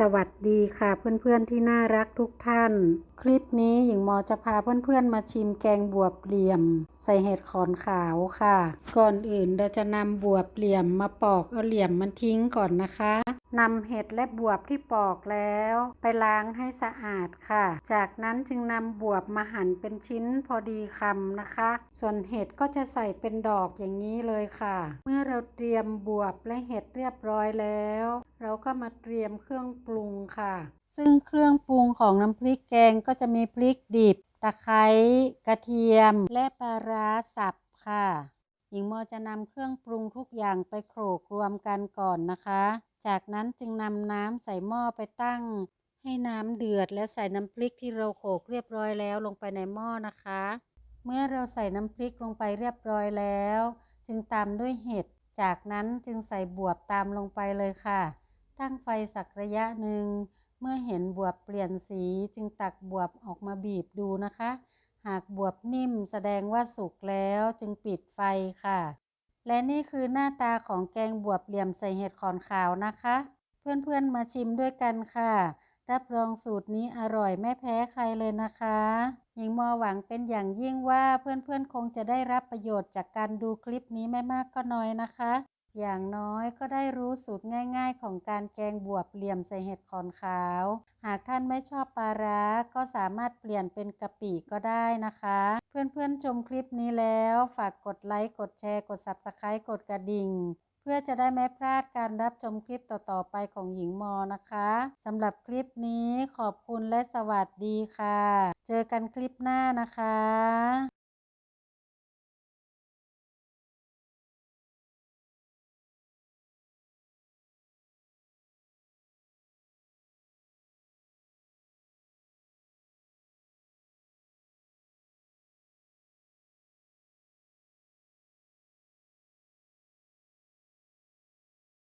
สวัสดีค่ะเพื่อนๆที่น่ารักทุกท่าน คลิปนี้หญิงมอจะพาเพื่อนๆมาชิมแกงบวบเหลี่ยม ใส่เห็ดขอนขาวค่ะ ก่อนอื่นเราจะนำบวบเหลี่ยมมาปอกเอาเหลี่ยมมันทิ้งก่อนนะคะ นำเห็ดและบวบที่ปอกแล้ว ไปล้างให้สะอาดค่ะ จากนั้นจึงนำบวบมาหั่นเป็นชิ้นพอดีคำนะคะ ส่วนเห็ดก็จะใส่เป็นดอกอย่างนี้เลยค่ะ เมื่อเราเตรียมบวบและเห็ดเรียบร้อยแล้ว เราก็มาเตรียมเครื่องปรุงค่ะ ซึ่งเครื่องปรุงของน้ำพริกแกงก็จะมีพริกดิบ ตะไคร้กระเทียม และปลาร้าสับค่ะหญิงโมจะนำเครื่องปรุงทุกอย่างไปโขลกรวมกันก่อนนะคะ จากนั้นจึงนำน้ำใส่หม้อไปตั้ง ให้น้ำเดือดแล้วใส่น้ำพริกที่เราโขลกเรียบร้อยแล้วลงไปในหม้อนะคะ เมื่อเราใส่น้ำพริกลงไปเรียบร้อยแล้ว จึงตามด้วยเห็ด จากนั้นจึงใส่บวบตามลงไปเลยค่ะ ตั้งไฟสักระยะหนึ่ง เมื่อเห็นบวบเปลี่ยนสีจึงตักบวบออกมาบีบดูนะคะ หากบวบนิ่มแสดงว่าสุกแล้วจึงปิดไฟค่ะ และนี่คือหน้าตาของแกงบวบเหลี่ยมใส่เห็ดขอนขาวนะคะ เพื่อนๆมาชิมด้วยกันค่ะ รับรองสูตรนี้อร่อยไม่แพ้ใครเลยนะคะหญิงมอหวังเป็นอย่างยิ่งว่าเพื่อนๆคงจะได้รับประโยชน์จากการดูคลิปนี้ไม่มากก็น้อยนะคะ อย่างน้อยก็ได้รู้สูตรง่าย ๆ ของการแกงบวบเหลี่ยมใส่เห็ดขอนขาว หากท่านไม่ชอบปลาร้าก็สามารถเปลี่ยนเป็นกะปิก็ได้นะคะ เพื่อนๆชมคลิปนี้แล้ว ฝากกดไลค์ กดแชร์ กด Subscribe กดกระดิ่ง เพื่อจะได้ไม่พลาดการรับชมคลิปต่อๆไปของหญิงมอนะคะสำหรับคลิปนี้ขอบคุณและสวัสดีค่ะ เจอกันคลิปหน้านะคะ